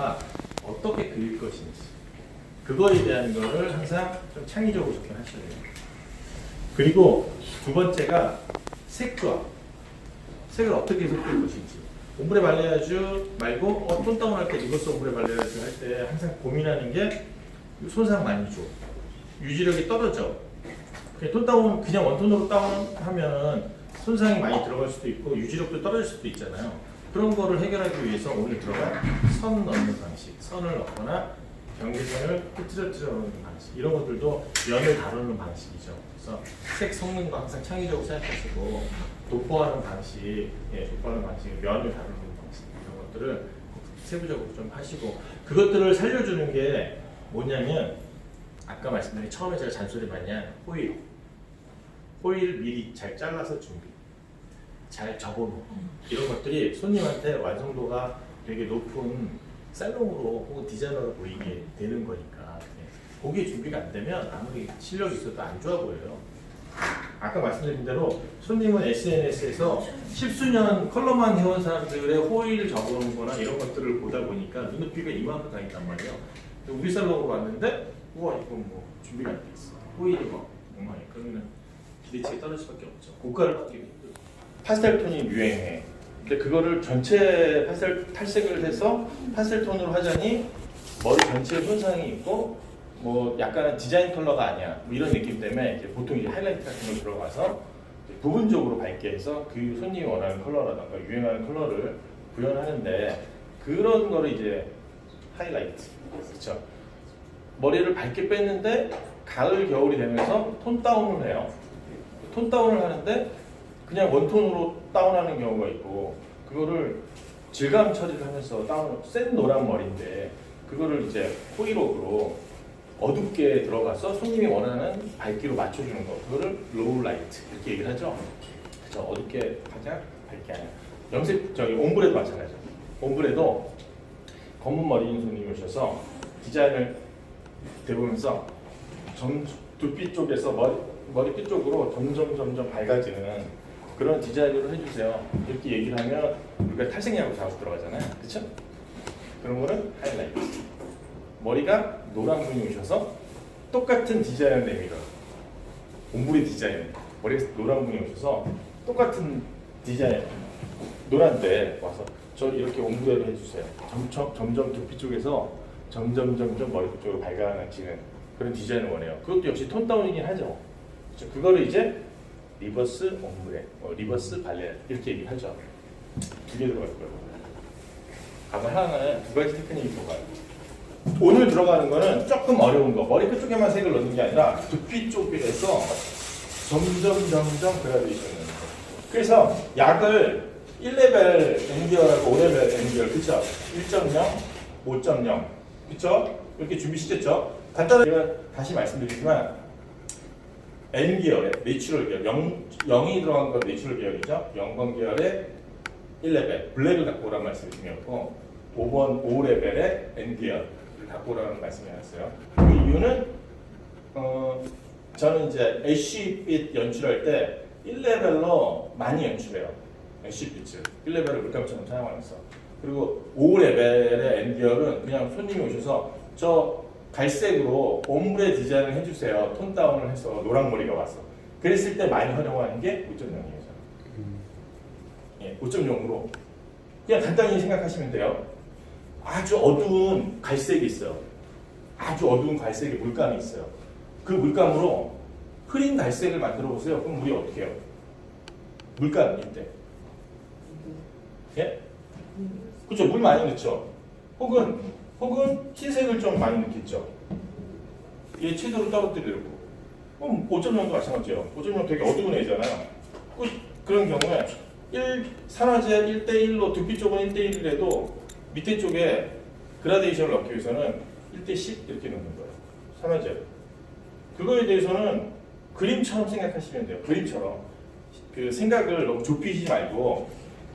머리에다가 어떻게 그릴 것인지 그거에 대한 거를 항상 좀 창의적으로 접근하셔야 돼요. 그리고 두 번째가 색 조합. 색을 어떻게 섞을 것인지. 옴브레 발레아주 말고 어, 톤 다운 할 때 리버스 옴브레 발레아주 할 때 항상 고민하는 게 손상 많이 줘. 유지력이 떨어져. 그냥 톤 다운 그냥 원톤으로 다운하면 손상이 많이 들어갈 수도 있고 유지력도 떨어질 수도 있잖아요. 그런 거를 해결하기 위해서 오늘 들어간 선 넣는 방식, 선을 넣거나 경계선을 흐트러뜨려 놓는 방식 이런 것들도 면을 다루는 방식이죠. 그래서 색거 항상 창의적으로 생각하시고 도포하는 방식, 예, 도포하는 방식, 면을 다루는 방식 이런 것들을 세부적으로 좀 하시고 그것들을 살려주는 게 뭐냐면 아까 말씀드린 처음에 제가 잔소리 많이 한 호일 호일 미리 잘 잘라서 준비 잘 접어놓고 이런 것들이 손님한테 완성도가 되게 높은 살롱으로 혹은 디자이너로 보이게 되는 거니까 예. 그게 준비가 안 되면 아무리 실력이 있어도 안 좋아 보여요 아까 말씀드린 대로 손님은 SNS에서 십수년 컬러만 해온 사람들의 호의를 적어놓은 거나 이런 것들을 보다 보니까 눈높이가 이만큼 다 있단 말이에요. 우리 살롱으로 왔는데 우와 이거 뭐 준비가 안 돼 있어. 호의를 막 엉망해. 그러면 기대치가 떨어질 수밖에 없죠. 고가를 받기 힘들어. 파스텔 톤이 유행해. 근데 그거를 전체 파스텔 탈색을 해서 파스텔 톤으로 하자니 머리 전체에 손상이 있고 뭐 약간은 디자인 컬러가 아니야. 뭐 이런 느낌 때문에 이제 보통 이제 하이라이트 같은 거 들어가서 부분적으로 밝게 해서 그 손님이 원하는 컬러라던가 유행하는 컬러를 구현하는데 그런 거를 이제 하이라이트. 그렇죠 머리를 밝게 뺐는데 가을 겨울이 되면서 톤 다운을 해요. 톤 다운을 하는데 그냥 원톤으로 다운하는 경우가 있고 그거를 질감 처리를 하면서 다운 센 노란 머리인데 그거를 이제 호이록으로 어둡게 들어가서 손님이 원하는 밝기로 맞춰주는 거. 그거를 로우 라이트 이렇게 얘기를 하죠. 그죠 어둡게 가장 밝게 하냐 염색 저기 옴브레도 마찬가지죠 옴브레도 검은 머리인 손님이 오셔서 디자인을 대보면서 점, 두피 쪽에서 머리, 머리끝 쪽으로 점점 점점 밝아지는 그런 디자인으로 해주세요. 이렇게 얘기를 하면 우리가 탈색약으로 작업 들어가잖아요. 그쵸? 그런 거는 하이라이트. 머리가 노란 분이 오셔서 똑같은 디자인을 내밀어 옴브레 디자인. 머리가 노란 분이 오셔서 똑같은 디자인. 노란데 와서 저 이렇게 옴브레를 해주세요. 점점, 점점 두피 쪽에서 점점 점점 머리끝 쪽으로 밝아지는 그런 디자인을 원해요. 그것도 역시 톤 다운이긴 하죠. 그렇죠? 그거를 이제 리버스 옴브레, 어, 리버스 발레 이렇게 얘기하죠 두 개 들어갈 거예요 아마 하나는 두 가지 테크닉이 들어가요 오늘 들어가는 거는 조금 어려운 거 머리 끝쪽에만 색을 넣는 게 아니라 두피 쪽에서 점점 점점 그라데이션을 넣는 거 그래서 약을 1레벨 엔디어라고 5레벨 엔디어 그쵸? 1.0, 5.0 그쵸? 이렇게 준비시켰죠? 간단하게 다시 말씀드리지만 N기열의 내추럴 계열 0, 0이 들어간 건 내추럴 계열이죠 0번 계열의 1레벨 블랙을 갖고 오란 말씀을 드렸고 5번 5레벨의 N기열 갖고 오라는 말씀이었어요. 그 이유는 어, 저는 이제 애쉬빛 연출할 때 1레벨로 많이 연출해요. 애쉬빛을 1레벨을 물감처럼 사용하면서 그리고 5레벨의 엔디얼은 그냥 손님이 오셔서 저 갈색으로 옴브레 디자인을 해주세요. 톤 다운을 해서 노란머리가 왔어. 그랬을 때 많이 활용하는 게 5.0이에요. 예, 5.0으로 그냥 간단히 생각하시면 돼요. 아주 어두운 갈색이 있어요. 아주 어두운 갈색의 물감이 있어요. 그 물감으로 흐린 갈색을 만들어 보세요. 그럼 물이 어떻게 해요? 물감일 때. 예? 그렇죠. 물 많이 넣죠. 혹은 혹은 흰색을 좀 많이 넣겠죠. 얘 채도를 떨어뜨리려고. 그럼 5.0도 마찬가지예요. 5.0 되게 어두운 애잖아요. 그, 그런 경우에 1, 산화제 1대1로 두피 쪽은 1대1이라도 밑에 쪽에 그라데이션을 넣기 위해서는 1대10 이렇게 넣는 거예요. 산화제. 그거에 대해서는 그림처럼 생각하시면 돼요. 그림처럼. 그 생각을 너무 좁히지 말고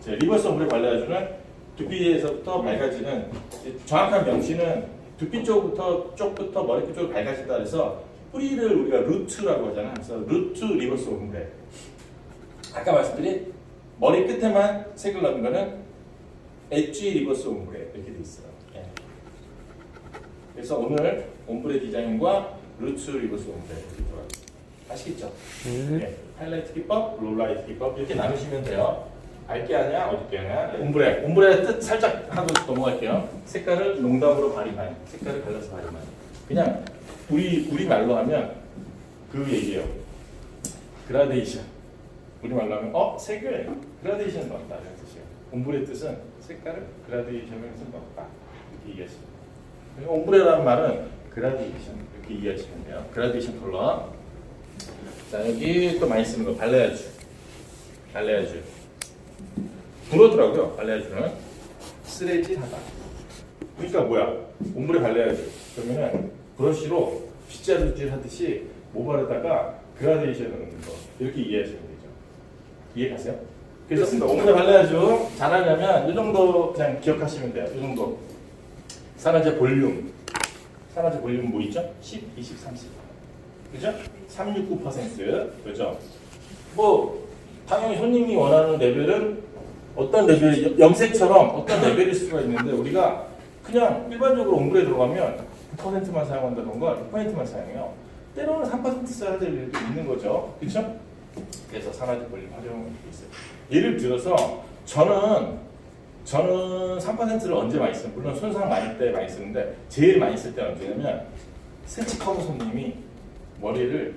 리버스 옴브레 발라주는 두피에서부터 밝아지는 정확한 명시는 두피 쪽부터 쪽부터 머리끝 쪽으로 밝아진다 그래서 뿌리를 우리가 루트라고 하잖아. 그래서 루트 리버스 옴브레. 아까 말씀드린 머리 끝에만 색을 넣은 거는 엣지 리버스 옴브레 이렇게 돼 있어요. 예. 그래서 오늘 옴브레 디자인과 루츠 리버스 옴브레 이렇게 들어가요. 아시겠죠? 네. 하이라이트 기법, 롤라이트 기법 이렇게 나누시면 돼요. 알게 하냐, 어둡게 하냐. 네, 옴브레, 옴브레 뜻 살짝 하고 넘어갈게요. 색깔을 농담으로 발휘하냐, 색깔을 갈라서 발휘하냐. 그냥 우리 우리 말로 하면 그 얘기예요. 그라데이션. 우리 말로 하면 어 색을 그라데이션 넣었다 이런 뜻이에요. 옴브레 뜻은 색깔을 그라데이션을 해서 넣었다 이렇게 이해하시면 돼요. 옴브레라는 말은 그라데이션 이렇게 이해하시면 돼요. 그라데이션 컬러. 자 여기 또 많이 쓰는 거 발레아주. 발레아주. 그러더라고요. 발레아주는 쓰레기하다. 그러니까 뭐야? 옴브레 발레아주. 그러면은 브러쉬로 빗자루질 하듯이 모발에다가 그라데이션을 넣는 거 이렇게 이해하시면 되죠. 이해 가세요? 그래서 옴브레 발레아주 잘하려면 이 정도 그냥 기억하시면 돼요. 이 정도. 산화제 볼륨. 산화제 볼륨 뭐 있죠? 10, 20, 30. 그죠? 369% 그죠? 뭐 당연히 손님이 원하는 레벨은 어떤 레벨 염색처럼 어떤 레벨일 수가 있는데 우리가 그냥 일반적으로 옴브레 들어가면 9%만 사용한다던가 6%만 사용해요. 때로는 3% 써야 될 일도 있는 거죠. 그렇죠? 그래서 산화제 볼륨 활용이 있어요. 예를 들어서 저는 저는 3%를 언제 많이 써요? 물론 손상 많이 때 많이 쓰는데 제일 많이 쓸 때는 언제냐면 세치커버 손님이 머리를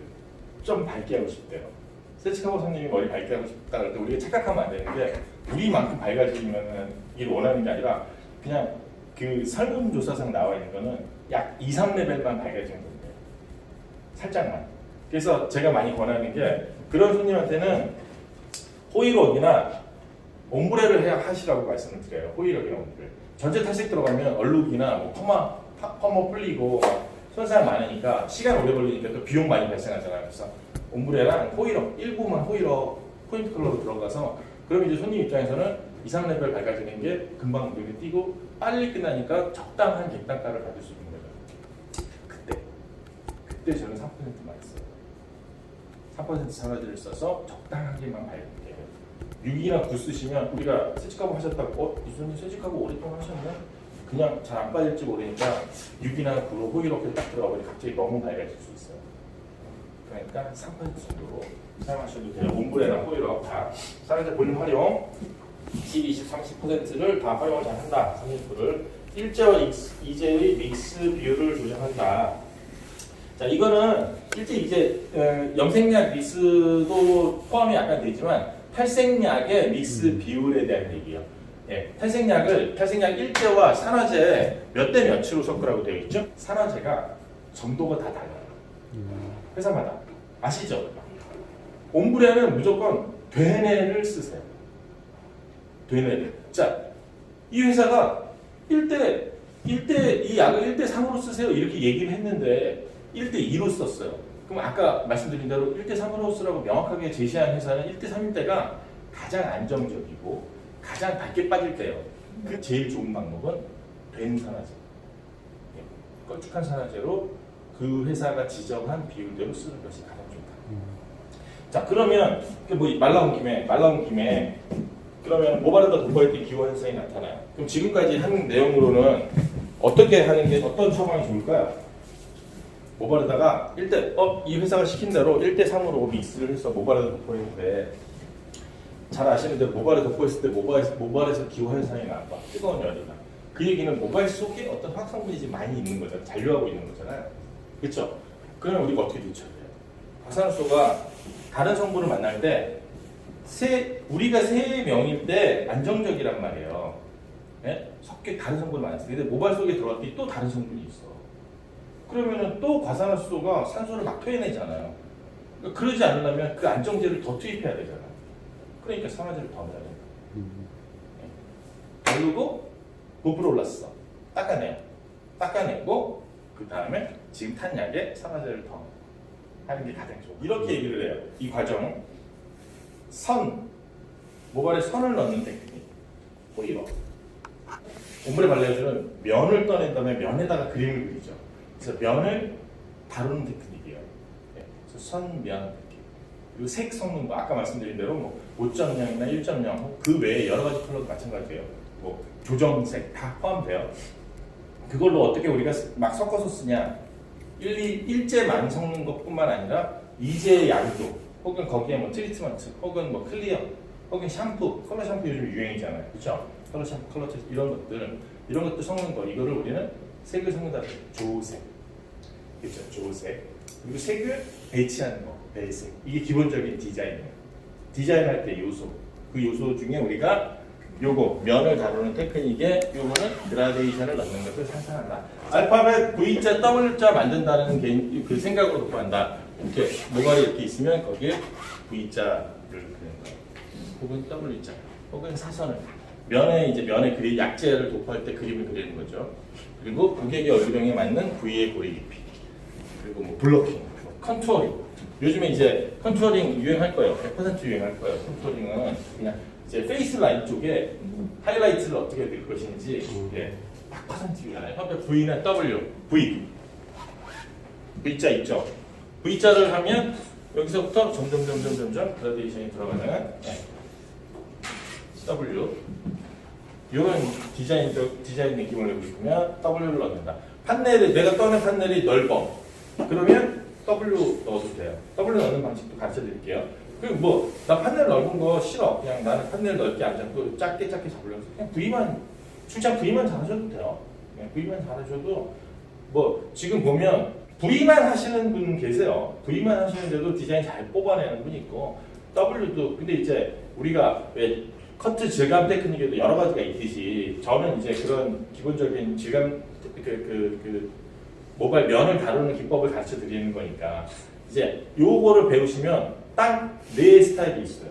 좀 밝게 하고 싶대요. 세치커버 손님이 머리 밝게 하고 싶다 그럴 때 우리가 착각하면 안 되는데 우리만큼 밝아지면은 이를 원하는 게 아니라 그냥 그 설문조사상 나와 있는 거는 약 2, 3레벨만 밝아지는 건데 살짝만. 그래서 제가 많이 권하는 게 그런 손님한테는 호이록이나 옴브레를 해야 하시라고 말씀을 드려요. 호이력이나 옴브레. 전체 탈색 들어가면 얼룩이나 뭐 퍼마 파- 퍼머 풀리고 막 손상 많으니까 시간 오래 걸리니까 또 비용 많이 발생하잖아요. 그래서 옴브레랑 호이력 일부만 호이력 포인트 컬러로 들어가서 그럼 이제 손님 입장에서는 2, 3레벨 밝아지는 게 금방 눈에 띄고 빨리 끝나니까 적당한 객단가를 받을 수 있는 거죠. 그때 그때 저는 3%만 했어요. 3% 산화제를 써서 적당하게만 밝게 6이나 9 쓰시면 우리가 세직하고 하셨다고 어? 이 손님 세직하고 오랫동안 하셨네? 그냥 잘 안 빠질지 모르니까 6이나 9로 호기롭게 딱 들어가 버리 갑자기 너무 밝아질 수 있어요. 그러니까 3% 정도로 사용하셔도 돼요. 옴브레나 호이롭 다 사용자 볼륨 활용 10, 20, 30%를 다 활용을 잘 한다. 30%를 일제와 이제의 믹스 비율을 조정한다. 자 이거는 실제 이제 어, 염색약 믹스도 포함이 약간 되지만 탈색약의 믹스 비율에 대한 얘기예요. 예, 탈색약을 탈색약 일제와 산화제 몇 대 몇으로 섞으라고 되어 있죠? 산화제가 점도가 다 달라요. 회사마다 아시죠? 옴브레는 무조건 되네를 쓰세요. 되네를. 자, 이 회사가 1대 1대 이 약을 1대 3으로 쓰세요 이렇게 얘기를 했는데 1대 2로 썼어요. 그럼 아까 말씀드린 대로 1대 3으로 쓰라고 명확하게 제시한 회사는 1대 3일 때가 가장 안정적이고 가장 밝게 빠질 때요. 그 제일 좋은 방법은 된 산화제. 예, 걸쭉한 산화제로 그 회사가 지정한 비율대로 쓰는 것이 가장 좋다. 자 그러면 그뭐 말 나온 김에 말 나온 김에 그러면 모발에다 도포할 때 기호 현상이 나타나요. 그럼 지금까지 한 내용으로는 어떻게 하는 게 어떤 처방이 좋을까요? 모발에다가 1대 어, 이 회사가 시킨 대로 1대 3으로 믹스를 해서 모발에다 도포했는데 잘 아시는 대로 모발에 도포했을 때 모발에서, 모발에서 기호 현상이 나빠 뜨거운 열이 나 그 얘기는 모발 속에 어떤 화학성분이 많이 있는 거잖아요 잔류하고 있는 거잖아요 그렇죠? 그러면 우리가 어떻게 대처해야 돼요? 박산수소가 다른 성분을 만날 때 세, 우리가 세 명일 때 안정적이란 말이에요 예? 섞여 다른 성분을 많이 쓰는데 모발 속에 때또 다른 성분이 있어 그러면은 또 과산화수소가 산소를 막 토해내잖아요 그러니까 그러지 않으려면 그 안정제를 더 투입해야 되잖아요 그러니까 산화제를 더 넣어야 돼요 바르고 부풀어 올랐어. 닦아내요. 닦아내고 그 다음에 지금 탄 약에 산화제를 더 하는 게 가장 좋아. 이렇게 얘기를 해요. 이 과정 선 모발에 선을 넣는 테크닉 호이로 옴브레 발레아주는 면을 떠낸 다음에 면에다가 그림을 그리죠. 그래서 면을 다루는 테크닉이에요. 네. 그래서 선면 테크닉. 그리고 색 성분 아까 말씀드린 대로 뭐 5.0이나 1.0그 외에 여러 가지 컬러도 마찬가지예요. 뭐 조정색 다 포함돼요. 그걸로 어떻게 우리가 쓰- 막 섞어서 쓰냐? 일, 일제만 섞는 것뿐만 아니라 이제 양도 혹은 거기에 뭐 트리트먼트 혹은 뭐 클리어 혹은 샴푸 컬러 샴푸 요즘 유행이잖아요. 그렇죠? 컬러 샴푸 컬러 테스트 이런 것들 이런 것도 섞는 거. 이거를 우리는 색을 섞는다 조색. 그렇죠 조색. 그리고 색을 배치하는 거. 배색. 이게 기본적인 디자인이에요. 디자인할 때 요소. 그 요소 중에 우리가 요거 면을 다루는 테크닉에 요거는 그라데이션을 넣는 것을 상상한다. 알파벳 V자 W자 만든다는 게, 그 생각으로 구한다. 이렇게 모가리 이렇게 있으면 거기에 V자를 그리는 거예요. 혹은 W자, 혹은 사선을 면에 이제 면에 그리 약재를 도포할 때 그림을 그리는 거죠. 그리고 고객의 얼굴형에 맞는 V의 고리 깊이. 그리고 뭐 블로킹, 컨투어링. 요즘에 이제 컨투어링 유행할 거예요. 100% 유행할 거예요. 컨투어링은 그냥 이제 페이스 라인 쪽에 하이라이트를 어떻게 넣을 것인지 예, 100% 유행해요. 현재 V나 W, V. V자 있죠. V자를 하면 여기서부터 점점 점점 점점 그라데이션이 들어가는 예, W. 이런 디자인적 디자인 느낌을 내고 싶으면 W를 넣는다. 판넬이 내가 떠는 판넬이 넓어. 그러면 W 넣어도 돼요. W 넣는 방식도 가르쳐 드릴게요. 그리고 뭐, 나 판넬 넓은 거 싫어. 그냥 나는 판넬 넓게 안 잡고 작게 작게 잡으려고 그냥 V만, 출장 V만 잘하셔도 돼요. 그냥 V만 잘하셔도 뭐, 지금 보면 V만 하시는 분 계세요. V만 하시는데도 디자인 잘 뽑아내는 분이 있고, W도, 근데 이제 우리가 왜 커트 질감 테크닉에도 여러 가지가 있듯이 저는 이제 그런 기본적인 질감 그, 그, 그 모발 면을 다루는 기법을 가르쳐 드리는 거니까 이제 요거를 배우시면 딱내 스타일이 있어요.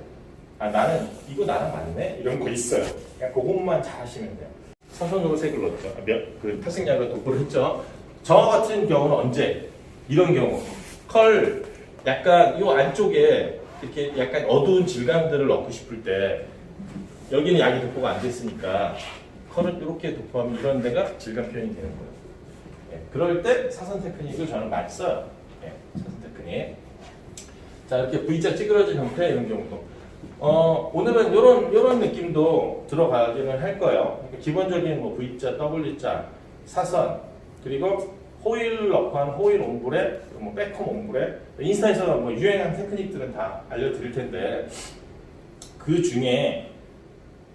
아 나는 이거 나랑 맞네 이런 거 있어요. 그냥 그것만 잘 하시면 돼요. 사선으로 색을 넣었죠. 아, 면, 그 탈색약을 도포를 했죠. 저 같은 경우는 언제 이런 경우 컬 약간 요 안쪽에 이렇게 약간 어두운 질감들을 넣고 싶을 때 여기는 약이 도포가 안 됐으니까 컬을 이렇게 도포하면 이런 데가 질감 표현이 되는 거예요. 예, 그럴 때 사선 테크닉을 저는 많이 써요. 예, 사선 테크닉. 자 이렇게 V자 찌그러진 형태 이런 경우도. 어, 오늘은 이런 이런 느낌도 들어가기는 할 거예요. 그러니까 기본적인 뭐 V자, W자, 사선 그리고 호일 넣고 한 호일 그리고 뭐 백홈 옹브레 인스타에서 뭐 유행한 테크닉들은 다 알려드릴 텐데 그 중에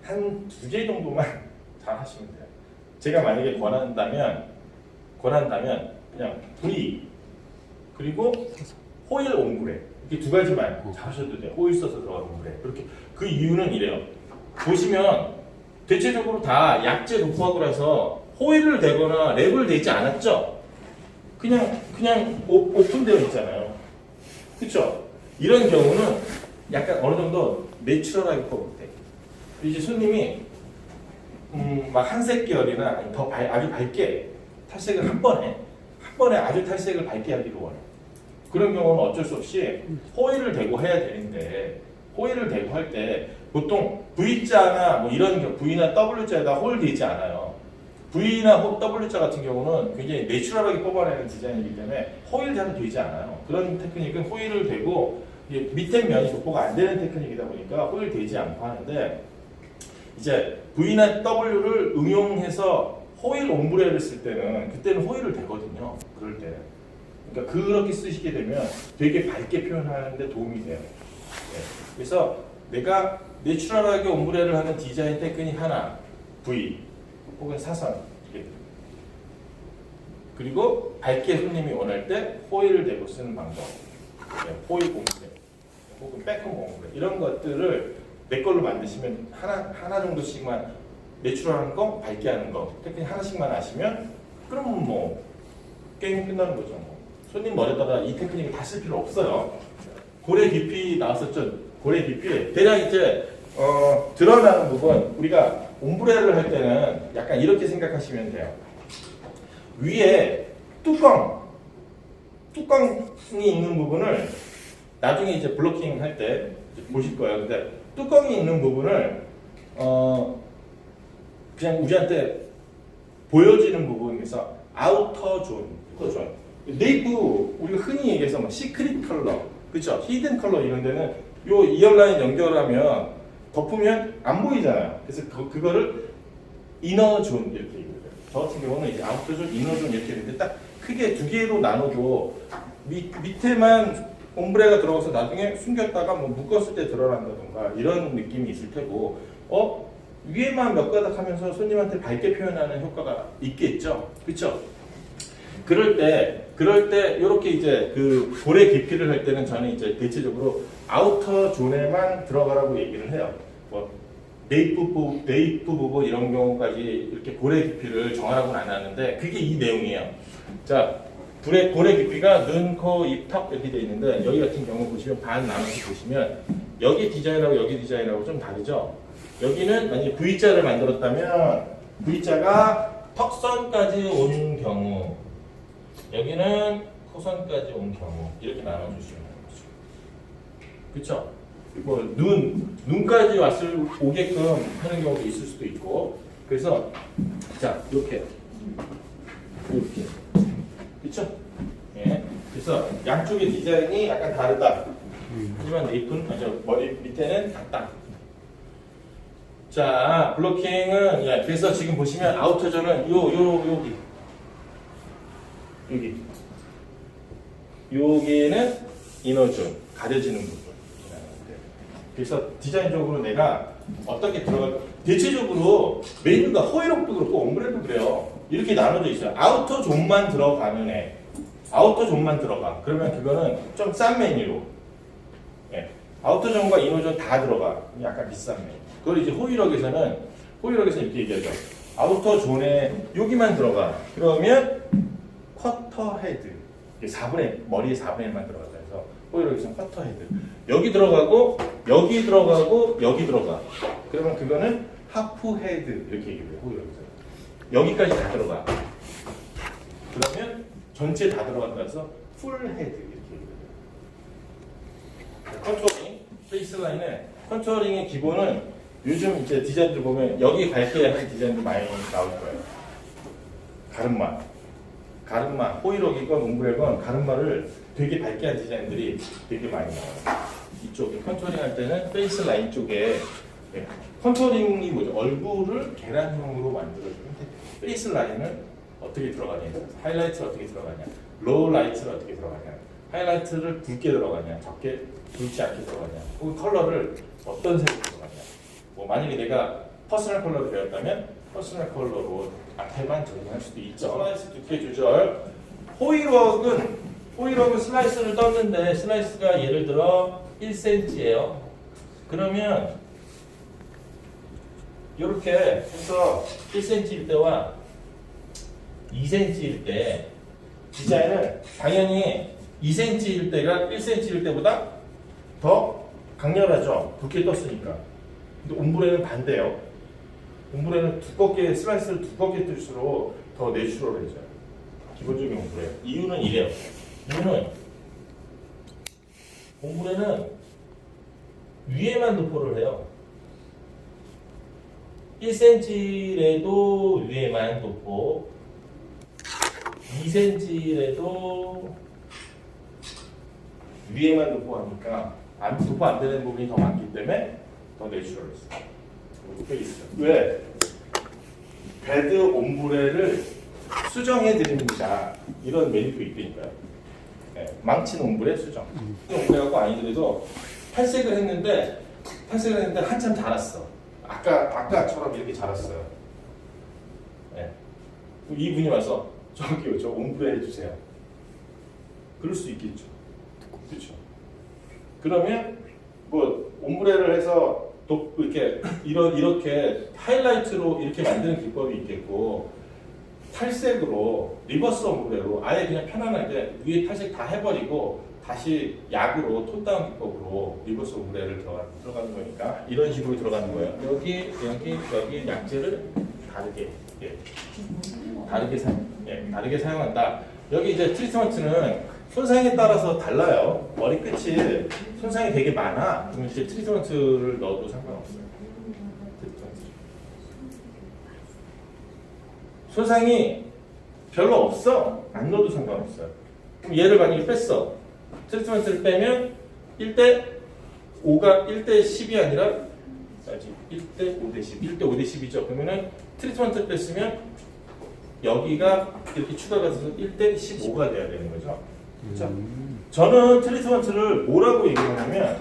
한 두 개 정도만 잘 하시면 돼요. 제가 만약에 권한다면 권한다면 그냥 V 그리고 호일 옹브레 이렇게 두 가지만 잘 하셔도 돼요. 호일 써서 들어간 옹브레 그렇게 그 이유는 이래요. 보시면 대체적으로 다 약재 도포하고 나서 호일을 대거나 랩을 대지 않았죠. 그냥 그냥 오, 오픈되어 있잖아요. 그렇죠? 이런 경우는 약간 어느 정도 내추럴하게 뽑을 때 이제 손님이 음, 막 한색 계열이나 더 밝- 아주 밝게 탈색을 한 번에 한 번에 아주 탈색을 밝게 하기를 원해. 그런 경우는 어쩔 수 없이 호일을 대고 해야 되는데 호일을 대고 할 때 보통 V자나 뭐 이런 V나 W자에다 호일 되지 않아요. V나 호- W자 같은 경우는 굉장히 내추럴하게 뽑아내는 디자인이기 때문에 호일 잘 되지 않아요. 그런 테크닉은 호일을 대고 밑에 면이 도포가 안 되는 테크닉이다 보니까 호일 되지 않고 하는데 이제 V나 W를 응용해서 호일 옴브레를 쓸 때는 그때는 호일을 대거든요. 그럴 때. 그러니까 그렇게 쓰시게 되면 되게 밝게 표현하는데 도움이 돼요. 네. 그래서 내가 내추럴하게 옴브레를 하는 디자인 테크닉 하나, V 혹은 사선 이게 그리고 밝게 손님이 원할 때 호일을 대고 쓰는 방법, 네, 호일 옴브레 혹은 백홈 옴브레 이런 것들을 내 걸로 만드시면 하나 하나 정도씩만 내추럴한 거, 밝게 하는 거 테크닉 하나씩만 아시면 그럼 뭐 게임 끝나는 거죠. 뭐. 손님 머리에다가 이 테크닉을 다 쓸 필요 없어요. 고래 깊이 나왔었죠. 고래 깊이 대략 이제 어, 드러나는 부분 우리가 옴브레를 할 때는 약간 이렇게 생각하시면 돼요. 위에 뚜껑 뚜껑이 있는 부분을 나중에 이제 블로킹 할 때 보실 거예요. 근데 뚜껑이 있는 부분을 어 그냥 우리한테 보여지는 부분에서 아우터 존, 아우터 존. 네이프 우리가 흔히 얘기해서 뭐 시크릿 컬러, 그렇죠? 히든 컬러 이런 데는 요 이어라인 연결하면 덮으면 안 보이잖아요. 그래서 그, 그거를 이너 존 이렇게 얘기해요. 저 같은 경우는 이제 아웃존, 이너 존 이렇게 있는데 딱 크게 두 개로 나눠도 밑, 밑에만 옴브레가 들어가서 나중에 숨겼다가 뭐 묶었을 때 드러난다던가 이런 느낌이 있을 테고 어 위에만 몇 가닥 하면서 손님한테 밝게 표현하는 효과가 있겠죠 그렇죠 그럴 때 그럴 때 이렇게 이제 그 고래 깊이를 할 때는 저는 이제 대체적으로 아우터 존에만 들어가라고 얘기를 해요 뭐 네이프 부분, 네이프 부분 이런 경우까지 이렇게 고래 깊이를 정하라고는 안 하는데 그게 이 내용이에요. 자, 불의 고래 깊이가 눈, 코, 입, 턱 이렇게 돼 있는데 여기 같은 경우 보시면 반 나눠서 보시면 여기 디자인하고 여기 디자인하고 좀 다르죠. 여기는 만약에 V자를 만들었다면 V자가 턱선까지 온 경우 여기는 코선까지 온 경우 이렇게 나눠주시면 되는 거죠. 그렇죠? 뭐 눈, 눈까지 왔을 오게끔 하는 경우도 있을 수도 있고 그래서 자 이렇게 이렇게 그렇죠? 예. 그래서 양쪽의 디자인이 약간 다르다. 하지만 네이프는 아주 머리 밑에는 같다. 자 블로킹은 예, 그래서 지금 보시면 아우터전은 요요 여기 여기 여기는 이너존 가려지는 부분. 그래서 디자인적으로 내가 어떻게 들어갈 대체적으로 메뉴가 호이록도 그렇고 옴브레도 그래요. 이렇게 나눠져 있어요. 아우터 존만 들어가는 애. 아우터 존만 들어가. 그러면 그거는 좀 싼 메뉴로. 예. 아우터 존과 이노존 다 들어가. 약간 비싼 메뉴. 그걸 이제 호이록에서는 호이록에서 이렇게 얘기하죠. 아우터 존에 여기만 들어가. 그러면 쿼터 헤드. 4분의 머리에 4분의 1만 들어가서 해서 호이록에서는 쿼터 헤드. 여기 들어가고 여기 들어가고 여기 들어가. 그러면 그거는 하프 헤드 이렇게 얘기해요. 호이록에서. 여기까지 다 들어가. 그러면 전체 다 들어간다 해서 풀 헤드 이렇게 얘기해요. 컨트롤링, 페이스라인의 컨트롤링의 기본은 요즘 이제 디자인들 보면 여기 밝게 하는 디자인들 많이 나올 거예요. 가름마. 가름마, 호이록이건 옹브레건 가름마를 되게 밝게 한 디자인들이 되게 많이 나와요. 이쪽에 컨트롤링 할 때는 페이스 라인 쪽에 예, 컨트롤링이 뭐죠? 얼굴을 계란형으로 만들어주면 돼. 페이스 라인을 어떻게 들어가냐, 하이라이트를 어떻게 들어가냐, 로우 라이트를 어떻게 들어가냐, 하이라이트를 굵게 들어가냐, 적게 굵지 않게 들어가냐, 혹은 컬러를 어떤 색으로 들어가냐. 뭐 만약에 내가 퍼스널 컬러를 배웠다면 퍼스널 컬러로 앞에만 적용할 수도 있죠. 슬라이스 두께 조절. 호이록은 호이록은 슬라이스를 떴는데 슬라이스가 예를 들어 1cm예요. 그러면 이렇게 해서 1cm일 때와 2cm일 때 디자인은 당연히 2cm일 때가 1cm일 때보다 더 강렬하죠. 굵게 떴으니까. 근데 옴브레는 반대요. 옴브레는 두껍게 슬라이스를 두껍게 뜰수록 더 내추럴해져요. 기본적인 옴브레. 이유는 이래요. 이유는 옴브레는 위에만 도포를 해요. 1cm래도 위에만 도포, 2cm래도 위에만 도포하니까 안 도포 안 되는 부분이 더 많기 때문에 더 내추럴했어요. 있어요. 왜? 베드 옴브레를 수정해 드립니다. 이런 메리트 있으니까요. 네, 망친 옴브레 수정. 옴브레하고 아니더라도 탈색을 했는데 탈색을 했는데 한참 자랐어. 아까 아까처럼 이렇게 자랐어요. 네. 그럼 이분이 와서 저기요 저 옴브레 해주세요. 그럴 수 있겠죠. 그렇죠. 그러면 뭐 옴브레를 해서 또 이렇게 이런 이렇게 하이라이트로 이렇게 만드는 기법이 있겠고 탈색으로 리버스 옴브레로 아예 그냥 편안하게 위에 탈색 다 해버리고 다시 약으로 톤다운 기법으로 리버스 옴브레를 들어가, 들어가는 거니까 이런 식으로 들어가는 거예요. 여기 여기 여기 약재를 다르게 예. 다르게 사 예, 다르게 사용한다. 여기 이제 트리트먼트는 손상에 따라서 달라요. 머리 끝이 손상이 되게 많아. 그러면 이제 트리트먼트를 넣어도 상관없어요. 손상이 별로 없어. 안 넣어도 상관없어요. 그럼 얘를 만약에 뺐어. 트리트먼트를 빼면 1대 5가 1대 10이 아니라 1대 5대 10, 1대 5대 10이죠. 그러면은 트리트먼트를 뺐으면 여기가 이렇게 추가가 돼서 1대 15가 돼야 되는 거죠. 그렇죠? 저는 트리트먼트를 뭐라고 얘기하냐면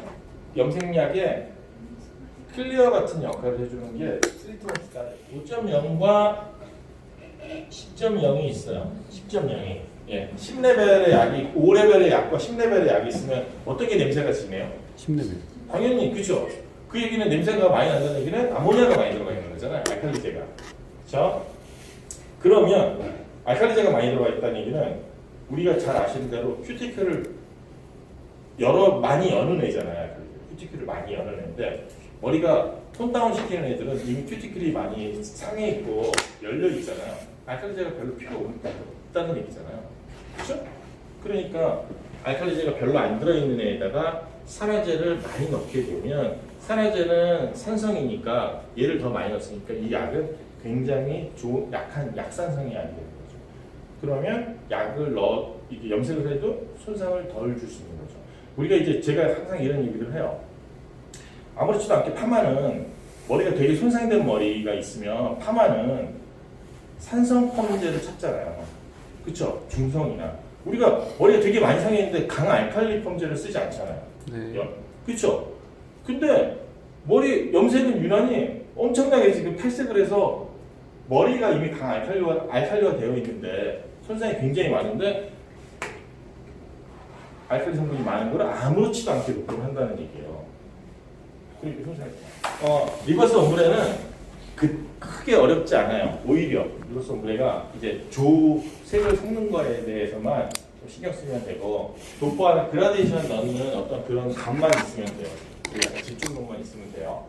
염색약에 클리어 같은 역할을 해주는 게 트리트먼트가 5.0과 10.0이 있어요. 10.0이. 예. 10레벨의 약이 5레벨의 약과 10레벨의 약이 있으면 어떤 게 냄새가 지네요? 10레벨. 당연히 그죠. 그 얘기는 냄새가 많이 난다는 얘기는 아모니아가 많이 들어가 있는 거잖아요. 알칼리제가. 그렇죠? 그러면 알칼리제가 많이 들어가 있다는 얘기는 우리가 잘 아시는 대로 큐티클을 여러 많이 여는 애잖아요. 알칼리제. 큐티클을 많이 여는 애인데 머리가 톤 다운 시키는 애들은 이미 큐티클이 많이 상해 있고 열려 있잖아요. 알칼리제가 별로 필요 없다는 얘기잖아요. 그렇죠? 그러니까 알칼리제가 별로 안 들어있는 애에다가 산화제를 많이 넣게 되면 산화제는 산성이니까 얘를 더 많이 넣었으니까 이 약은 굉장히 좋은 약한 약산성이 거죠. 그러면 약을 넣어 이게 염색을 해도 손상을 덜 줄 수 있는 거죠. 우리가 이제 제가 항상 이런 얘기를 해요. 아무렇지도 않게 파마는 머리가 되게 손상된 머리가 있으면 파마는 산성 펌제를 찾잖아요. 그쵸? 중성이나 우리가 머리가 되게 많이 상했는데 강 알칼리 펌제를 쓰지 않잖아요. 네. 여- 그쵸? 근데 머리 염색은 유난히 엄청나게 지금 탈색을 해서 머리가 이미 강 알칼리화 알칼리화 되어 있는데 손상이 굉장히 많은데 알칼리 성분이 많은 걸 아무렇지도 않게 녹음을 한다는 얘기예요. 손상이. 어, 리버스 옴브레는 그 크게 어렵지 않아요. 오히려 리버스 옴브레가 이제 조 색을 섞는 거에 대해서만 좀 신경 쓰면 되고 도포하는 그라데이션 넣는 어떤 그런 감만 있으면 돼요. 그리고 약간 집중력만 있으면 돼요.